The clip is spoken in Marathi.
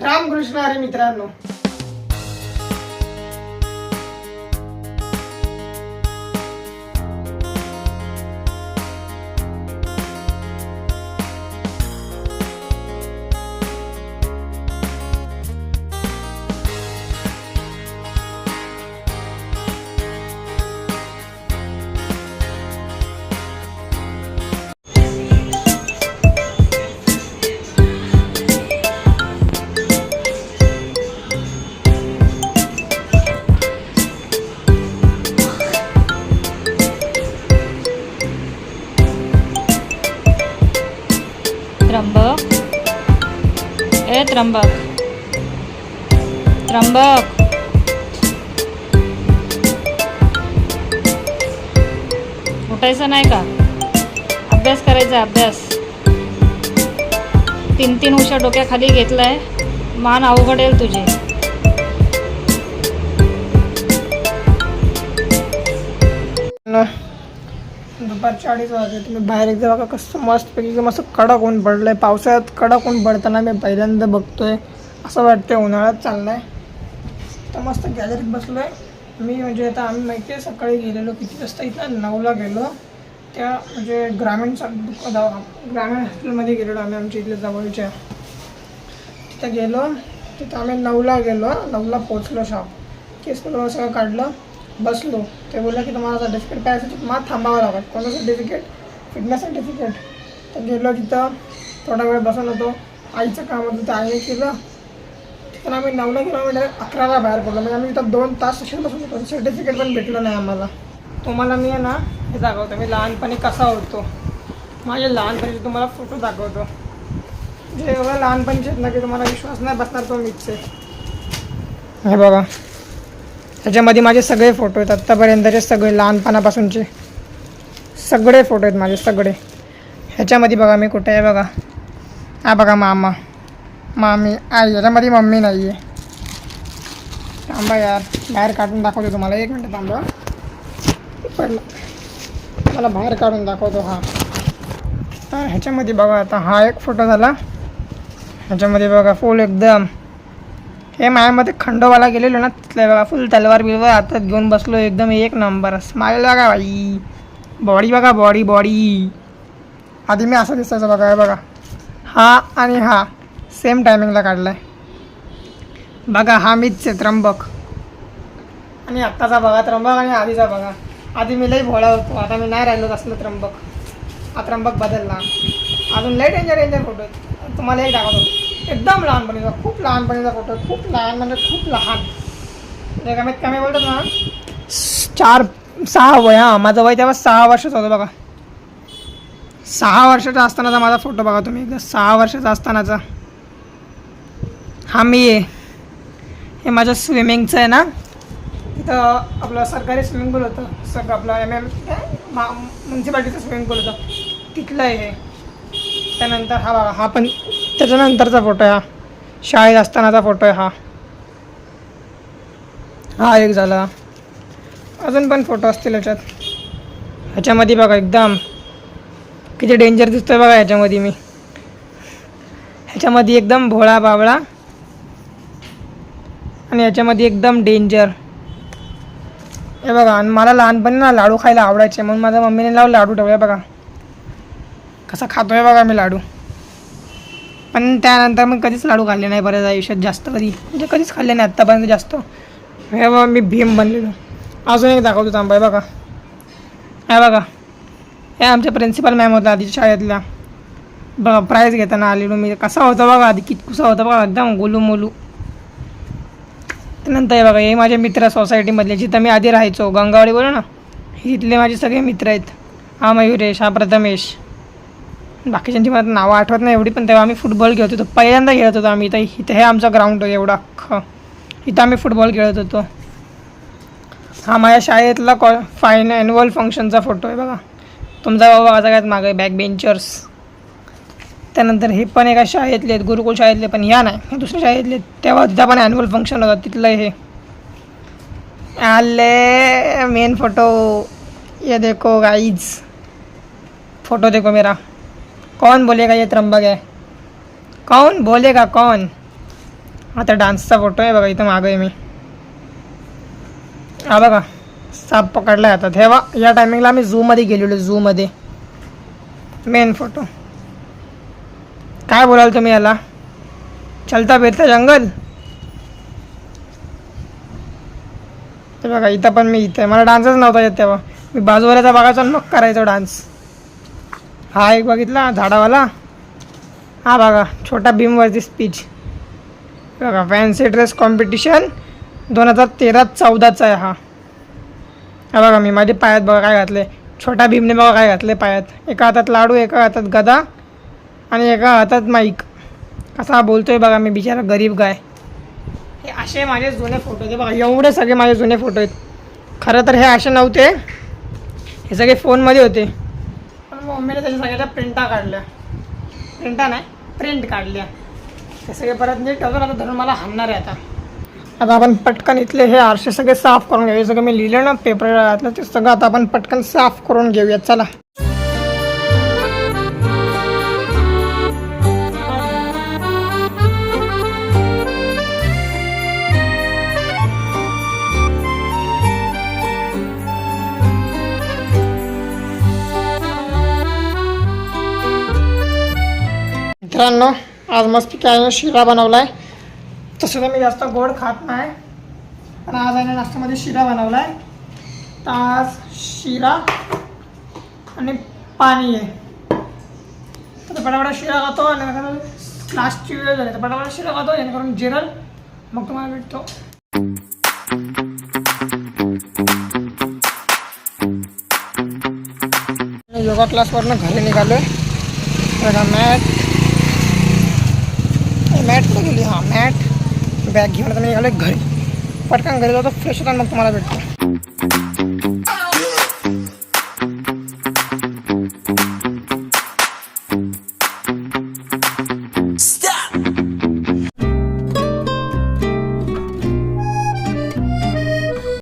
रामकृष्ण हरी मित्रांनो. ए त्र्यंबक. त्र्यंबक. उठायचं नाही का? अभ्यास करायचा अभ्यास. तीन तीन उशा डोक्याखाली घेतलाय. मान अवघडेल तुझे. न- दुपारच्या अडीच वाजले तुम्ही बाहेर एकदा बघा कसं मस्तपैकी एकदम असं कडक ऊन आहे पावसाळ्यात कडक ऊन पडताना मी पहिल्यांदा बघतो आहे असं वाटतंय उन्हाळ्यात चाललं आहे तर मस्त गॅलरीत बसलो आहे मी म्हणजे आता आम्ही माहिती आहे सकाळी गेलेलो किती वाजता? इथं नऊला गेलो. त्या म्हणजे ग्रामीण ग्रामीण हॉस्पिटलमध्ये गेलेलो आम्ही आमच्या इथल्या जवळच्या. तिथं गेलो. तिथं आम्ही नऊला गेलो. नऊला पोचलो शॉप केस वगैरे सगळं काढलं. बसलो. ते बोललं की तुम्हाला सर्टिफिकेट पाहिजे तर तुम्हाला थांबावं लागेल. कोणतं सर्टिफिकेट फिटनेस सर्टिफिकेट तर गेलो तिथं. थोडा वेळ बसून होतो. आईचं काम होतं ते आईने केलं. तिथं आम्ही नऊ गेलो म्हणजे अकराला बाहेर पडलो. म्हणजे आम्ही इथं दोन तास शिक्षण बसून होतो. सर्टिफिकेट पण भेटलं नाही आम्हाला. तुम्हाला मी आहे ना हे दाखवतो. मी लहानपणी कसा होतो. माझे लहानपणीचे तुम्हाला फोटो दाखवतो. जे एवढं लहानपणीचे आहेत ना की तुम्हाला विश्वास नाही बसणार तो मीचे हे बघा. ह्याच्यामध्ये माझे सगळे फोटो आहेत. आत्तापर्यंतचे सगळे लहानपणापासूनचे. सगळे फोटो आहेत माझे सगळे. ह्याच्यामध्ये बघा मी कुठे आहे बघा. हा बघा मामा. मामी आई. याच्यामध्ये मम्मी नाही आहे. थांबा यार. बाहेर काढून दाखवतो तुम्हाला. एक मिनटं थांबा. पडलं. मला बाहेर काढून दाखवतो हा. तर ह्याच्यामध्ये बघा आता हा एक फोटो झाला. ह्याच्यामध्ये बघा फुल एकदम. हे मायामध्ये खंडोबाला गेलेलो ना तिथले बघा फुल तलवार बिलवार हातात घेऊन बसलो एकदम एक नंबर स्माईल बघा बाई. बॉडी बघा बॉडी बॉडी आधी मी असं दिसायचं बघा बघा. हा आणि हा. सेम टायमिंगला काढला आहे बघा हा मीच आहे त्र्यंबक. आणि आत्ताचा बघा त्र्यंबक आणि आधीचा बघा. आधी मी लई भोळा होतो आता मी नाही राहिलो असलं त्र्यंबक. हा त्र्यंबक बदलला. अजून लई डेंजर डेंजर फोटो आहेत. तुम्हाला एक दाखवतो. एकदम लहानपणीचा खूप लहानपणीचा फोटो. खूप लहान म्हणजे खूप लहान. म्हणजे कमीत कमी बोलतात ना चार सहा वय हां. माझं वय तेव्हा सहा वर्षाचं होतं बघा. सहा वर्षाचा असतानाचा माझा फोटो बघा तुम्ही. एकदा सहा वर्षाचा असतानाचा. हा मी आहे. हे माझं स्विमिंगचं आहे ना. तिथं आपलं सरकारी स्विमिंग पूल होतं. सगळं आपलं एम एल म्युन्सिपाल्टीचं स्विमिंग पूल होतं. तिथलं आहे त्यानंतर हा बघा हा पण त्याच्यानंतरचा फोटो आहे हा. शाळेत असतानाचा फोटो आहे हा. हा एक झाला. अजून पण फोटो असतील याच्यात. ह्याच्यामध्ये बघा एकदम. किती डेंजर दिसतोय बघा ह्याच्यामध्ये मी. ह्याच्यामध्ये एकदम भोळा बावळा. आणि याच्यामध्ये एकदम डेंजर हे बघा आणि मला लहानपणी ना लाडू खायला आवडायचे म्हणून माझ्या मम्मीने लावून लाडू ठेवले बघा. कसा खातोय बघा मी लाडू. पण त्यानंतर मग कधीच लाडू खाल्ले नाही बऱ्याच आयुष्यात जास्त कधी. म्हणजे कधीच खाल्ले नाही आत्तापर्यंत जास्त. हे बघा मी भीम बनलेलो. अजून एक दाखवतो थांबा बघा. हे बघा. हे आमच्या प्रिन्सिपल मॅम होत्या आधीच्या शाळेतल्या बघा प्राईज घेताना आलेलो मी. कसा होता बघा आधी कितकुसा कसा होता बघा एकदम गोलू मोलू त्यानंतर हे बघा हे माझे मित्र सोसायटीमधले जिथं मी आधी राहायचो. गंगावळी बोलू ना? इथले माझे सगळे मित्र आहेत. हा मयुरेश हा प्रथमेश. बाकीच्यांची मला नावं आठवत नाही एवढी पण तेव्हा आम्ही फुटबॉल खेळत होतो. पहिल्यांदा खेळत होतो आम्ही इथं. इथं हे आमचं ग्राउंड आहे एवढं अख्खं. इथं आम्ही फुटबॉल खेळत होतो. हा माझ्या शाळेतला कॉ फायन ॲन्युअल फंक्शनचा फोटो आहे बघा. तुमचा बाबा माझा काय मागे बॅक बेंचर्स त्यानंतर हे पण एका शाळेतले आहेत गुरुकुल शाळेतले पण ह्या नाही. हे दुसऱ्या शाळेतले तेव्हा तिथं पण ॲन्युअल फंक्शन होतं. तिथलं हे. आले मेन फोटो ये देखो गाईज फोटो देखो मेरा. कौन बोलेगा ये त्रंबक है? कौन बोलेगा कौन? आता डान्सचा फोटो आहे बघा इथं मागं आहे मी। हा बघा साप पकडला आता तेव्हा या टायमिंगला आम्ही झूमध्ये गेलेलो झूमध्ये मेन फोटो काय बोलाल तुम्ही याला? चलता फिरता जंगल? ते बघा इथं पण मी इथे मला डान्सच नव्हता येत तेव्हा. मी बाजूवाल्याचा बघायचो मग करायचो डान्स हा एक बघितला झाडावाला. हा बघा छोटा भीमवरती स्पीच बघा फॅन्सी ड्रेस कॉम्पिटिशन दोन हजार तेरा चौदाचा आहे हा. हा बघा मी माझे पायात बघा काय घातले छोटा भीमने बघा काय घातले पायात. एका हातात लाडू एका हातात गदा आणि एका हातात माईक कसा बोलतोय बघा मी बिचारा गरीब गाय. हे असे माझे जुने फोटो आहेत. बघा एवढे सगळे माझे जुने फोटो आहेत. खरं तर हे असे नव्हते. हे सगळे फोनमध्ये होते. मम्मीने त्याच्या सगळ्याच्या प्रिंटा काढल्या. प्रिंटा नाही प्रिंट काढल्या. ते सगळे परत नीट ठेवतो आता धरून मला हाणणार आहे आता. आता आपण पटकन इथले हे आरसे सगळे साफ करून घेऊया. हे सगळं मी लिहिलं ना पेपर ते सगळं आता आपण पटकन साफ करून घेऊया. चला. मित्रांनो आज मस्त काय शिरा बनवला आहे तसं तर मी जास्त गोड खात नाही पण आज आहे नाश्त्यामध्ये शिरा बनवला आहे तर आज शिरा आणि पाणी आहे. तर पटापटा शिरा खातो आणि लास्टची वेळ झाली. तर पटापटा शिरा खातो जेणेकरून जिरल मग तुम्हाला भेटतो. योगा क्लासवरनं घरी निघालो आहे बघा मॅट मॅट गेली. हां मॅट बॅग घेऊन आता मी निघालो घरी. पटकन घरी जातो फ्रेश होता मग तुम्हाला भेटतो.